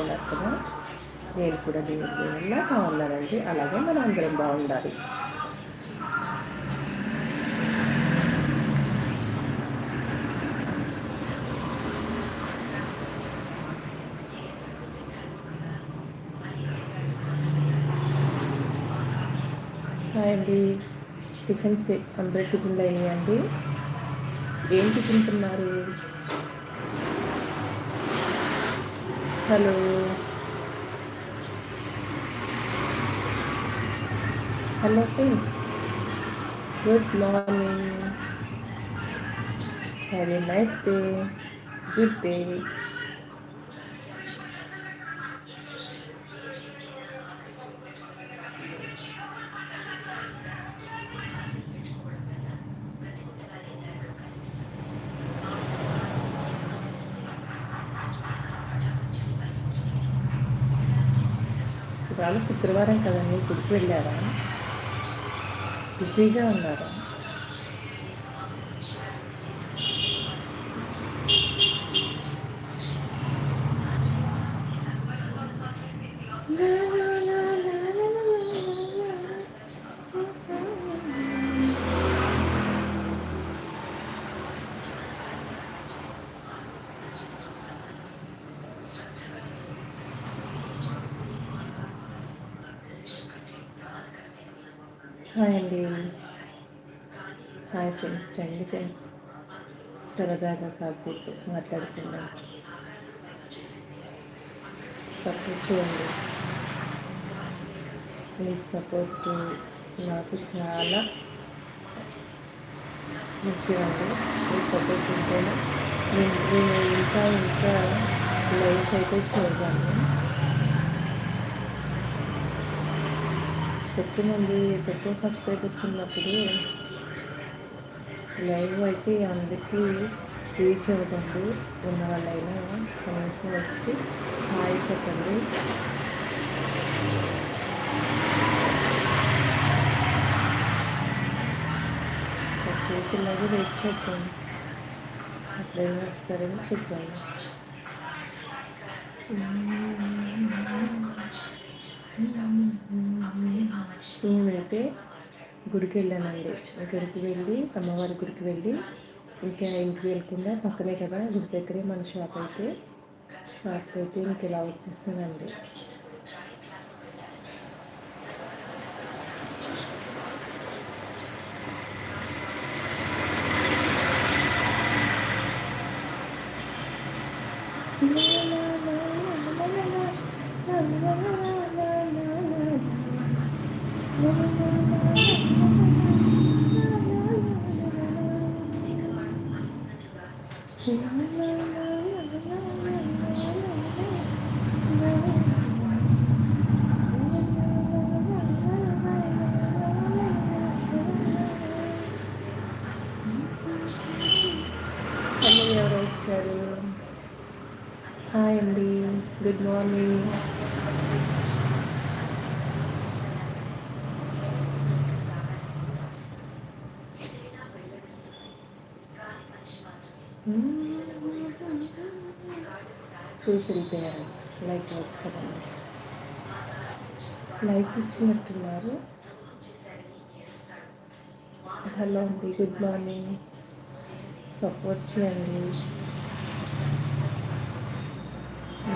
బాగున్నారు కదా? నేను కూడా దేవుడి దేవుళ్ళ బాగున్నానండి అలాగే మనం అందరం బాగుండాలి. హాయ్ అండి. టిఫిన్స్ అందరు టిఫిన్లు అయ్యాయండి ఏం టిఫిన్ తిన్నారు? Hello hello friends good morning have a nice day good day ఇవాళ శుక్రవారం కదా మీరు గుడికి వెళ్ళారా? బిజీగా ఉన్నారా? హాయ్ అండి. హాయ్ ఫ్రెండ్స్ రండి ఫ్రెండ్స్. సరదాగా కాసేపు మాట్లాడుకుందాం. సపోర్ట్ చేయండి. మీ సపోర్ట్ నాకు చాలా ముఖ్యమండి. మీ సపోర్ట్ ఉంటేనే నేను ఇంకా ఇంకా లైఫ్ అయితే చేయగలను తక్కువ మంది తక్కువ సబ్స్క్రైబర్స్ ఉన్నప్పుడు లైవ్ అయితే అందరికీ రీచ్ అవ్వకండి ఉన్న వాళ్ళైనా కనీసం వచ్చి హాయ్ చెప్పండి. కాసేపు ఇలాగే వెయిట్ చేద్దాం. అప్పుడేం వస్తారని mm-hmm. చూద్దాం అయితే గుడికి వెళ్ళానండి. గుడికి వెళ్ళి అమ్మవారి గుడికి వెళ్ళి ఇంకా ఇంటికి వెళ్ళకుండా పక్కనే కదా గుడి దగ్గరే మన షాప్ అయితే. షాప్కి అయితే ఇంక ఇలా వచ్చేస్తానండి హలో ఎవరు వచ్చారు హాయ్ అండి గుడ్ మార్నింగ్ చూసి వెళ్ళిపోయారు లైక్ వచ్చు కదండి లైక్ ఇచ్చినట్టున్నారు. హలో అండి గుడ్ మార్నింగ్ సపోర్ట్ చేయండి.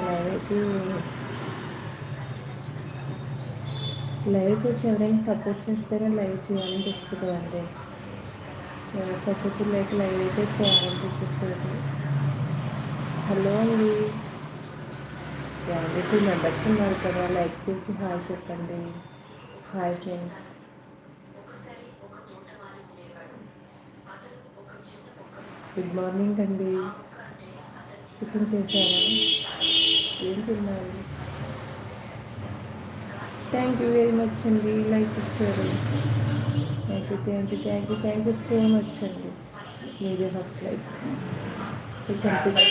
లైవ్కి లైవ్కి వచ్చి ఎవరైనా సపోర్ట్ చేస్తేనే లైవ్ చేయాలనిపిస్తుంది కదండి ఎవరు సపోర్ట్ లేక లైవ్ అయితే చేయాలనిపించట్లేదు హలో అండి. ఎవరి టూ మెంబర్స్ ఉన్నారు కదా లైక్ చేసి హాయ్ చెప్పండి. Hi friends. గుడ్ మార్నింగ్ అండి. టిఫిన్ చేశారా? ఏం తిన్నాను థ్యాంక్ యూ వెరీ మచ్ అండి. లైక్ ఇచ్చారు. Thank you thank you thank you thank you so much అండి. మీదే ఫస్ట్ లైక్ కనిపించారు